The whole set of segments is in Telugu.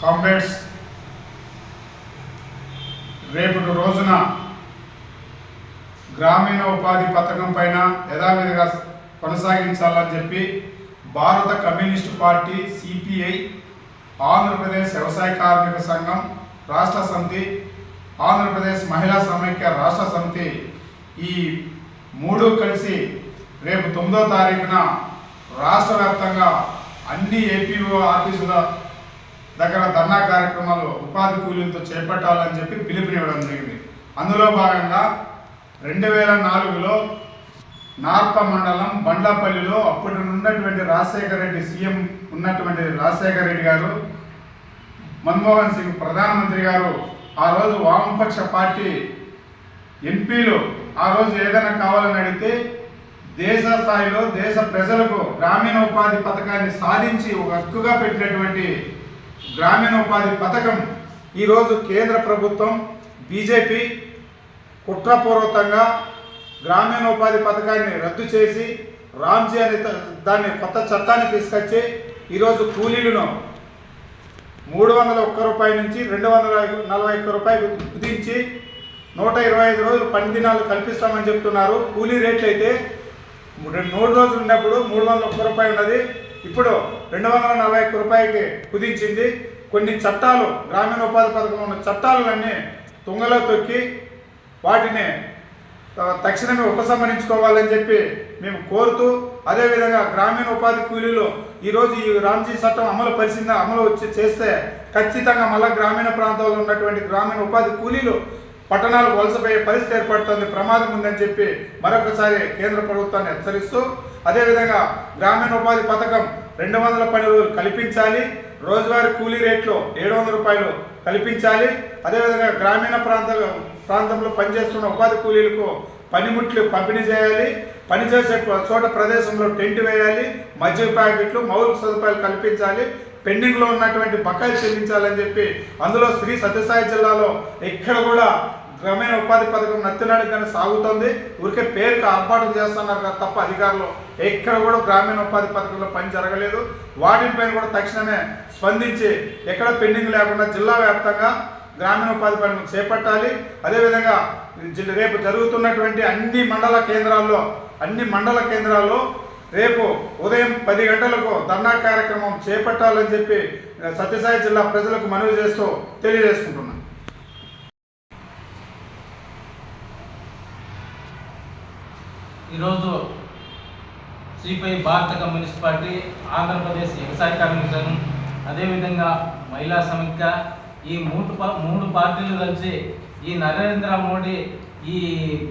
కామ్రేడ్స్ రేపటి రోజున గ్రామీణ ఉపాధి పథకం పైన యథావిధిగా కొనసాగించాలని చెప్పి భారత కమ్యూనిస్టు పార్టీ సిపిఐ ఆంధ్రప్రదేశ్ వ్యవసాయ కార్మిక సంఘం రాష్ట్ర సమితి ఆంధ్రప్రదేశ్ మహిళా సమైక్య రాష్ట్ర సమితి ఈ మూడు కలిసి రేపు తొమ్మిదో తారీఖున రాష్ట్ర వ్యాప్తంగా అన్ని ఏపీఓ ఆఫీసుల దగ్గర ధర్నా కార్యక్రమాలు ఉపాధి కూలీలతో చేపట్టాలని చెప్పి పిలుపునివ్వడం జరిగింది. అందులో భాగంగా రెండు వేల నాలుగులో నార్ప మండలం బండ్లపల్లిలో అప్పటి ఉన్నటువంటి రాజశేఖర రెడ్డి సీఎం ఉన్నటువంటి రాజశేఖర రెడ్డి గారు మన్మోహన్ సింగ్ ప్రధానమంత్రి గారు ఆ రోజు వామపక్ష పార్టీ ఎంపీలు ఆ రోజు ఏదైనా కావాలని అడిగితే దేశ స్థాయిలో దేశ ప్రజలకు గ్రామీణ ఉపాధి పథకాన్ని సాధించి ఒక హక్కుగా పెట్టినటువంటి గ్రామీణ ఉపాధి పథకం. ఈరోజు కేంద్ర ప్రభుత్వం బీజేపీ కుట్రపూర్వకంగా గ్రామీణ ఉపాధి పథకాన్ని రద్దు చేసి రామ్జీ అనే దాన్ని కొత్త చట్టాన్ని తీసుకొచ్చి ఈరోజు కూలీలను మూడు వందల ఒక్క రూపాయి నుంచి రెండు వందల నలభై ఒక్క రూపాయలు కుదించి నూట ఇరవై ఐదు రోజులు పని దినాలు కల్పిస్తామని చెప్తున్నారు. కూలీ రేట్లు అయితే రెండు మూడు రోజులు ఉన్నప్పుడు మూడు వందల ఒక్క రూపాయి ఉన్నది. ఇప్పుడు రెండు వందల నలభై ఒక్క రూపాయికి కుదించింది. కొన్ని చట్టాలు గ్రామీణ ఉపాధి పథకంలో ఉన్న చట్టాలన్నీ తుంగలో తొక్కి వాటిని తక్షణమే ఉపసంహరించుకోవాలని చెప్పి మేము కోరుతూ అదేవిధంగా గ్రామీణ ఉపాధి కూలీలు ఈరోజు ఈ రాంజీ చట్టం అమలు పరిచిందా అమలు వచ్చి చేస్తే ఖచ్చితంగా మళ్ళీ గ్రామీణ ప్రాంతాల్లో ఉన్నటువంటి గ్రామీణ ఉపాధి కూలీలు పట్టణాలకు వలసపోయే పరిస్థితి ఏర్పడుతుంది ప్రమాదం ఉందని చెప్పి మరొకసారి కేంద్ర ప్రభుత్వాన్ని హెచ్చరిస్తూ అదేవిధంగా గ్రామీణ ఉపాధి పథకం రెండు వందల పని రోజులు కల్పించాలి రోజువారీ కూలీ రేట్లు ఏడు వందల రూపాయలు కల్పించాలి అదేవిధంగా గ్రామీణ ప్రాంత ప్రాంతంలో పనిచేస్తున్న ఉపాధి కూలీలకు పనిముట్లు పంపిణీ చేయాలి పనిచేసే చోట ప్రదేశంలో టెంట్ వేయాలి మద్య ప్యాకెట్లు మౌలిక సదుపాయాలు కల్పించాలి పెండింగ్లో ఉన్నటువంటి బకాయిలు చెల్లించాలని చెప్పి అందులో శ్రీ సత్యసాయి జిల్లాలో ఎక్కడ కూడా గ్రామీణ ఉపాధి పథకం నత్తినాడిగానే సాగుతుంది. ఊరికే పేరుకు ఆర్పాటం చేస్తున్నారు కదా తప్ప అధికారులు. ఎక్కడ కూడా గ్రామీణ ఉపాధి పథకంలో పని జరగలేదు. వాటిపైన కూడా తక్షణమే స్పందించి ఎక్కడ పెండింగ్ లేకుండా జిల్లా వ్యాప్తంగా గ్రామీణ ఉపాధి పనులు చేపట్టాలి. అదేవిధంగా రేపు జరుగుతున్నటువంటి అన్ని మండల కేంద్రాల్లో అన్ని మండల కేంద్రాల్లో రేపు ఉదయం పది గంటలకు ధర్నా కార్యక్రమం చేపట్టాలని చెప్పి సత్యసాయి జిల్లా ప్రజలకు మనవి చేస్తూ తెలియజేసుకుంటున్నాను ఈరోజు సిపిఐ భారత కమ్యూనిస్ట్ పార్టీ ఆంధ్రప్రదేశ్ వ్యవసాయ కార్మిక సంఘం అదేవిధంగా మహిళా సమైక్య ఈ మూడు మూడు పార్టీలు కలిసి ఈ నరేంద్ర మోడీ ఈ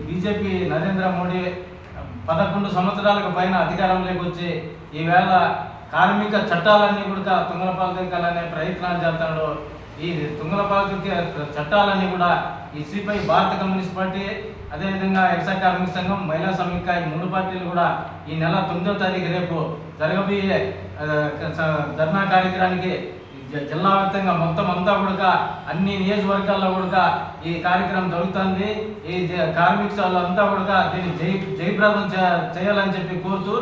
బీజేపీ నరేంద్ర మోడీ పదకొండు సంవత్సరాలకు పైన అధికారంలోకి వచ్చి ఈవేళ కార్మిక చట్టాలన్నీ కూడా తుంగలపాలనే ప్రయత్నాలు చేస్తున్నాడు. ఈ తుంగలపాలకి చట్టాలన్నీ కూడా ఈ భారత కమ్యూనిస్ట్ పార్టీ అదేవిధంగా వ్యవసాయ కార్మిక సంఘం మహిళా సమైక్య ఈ మూడు పార్టీలు కూడా ఈ నెల తొమ్మిదో తారీఖు రేపు జరగబోయే స- ధర్నా కార్యక్రమానికి జిల్లా వ్యాప్తంగా మొత్తం అంతా కూడా అన్ని నియోజకవర్గాల్లో కూడా ఈ కార్యక్రమం జరుగుతుంది. ఈ జ- కార్మిక అంతా కూడా దీన్ని జై జయప్రదం చేయాలని చెప్పి కోరుతూ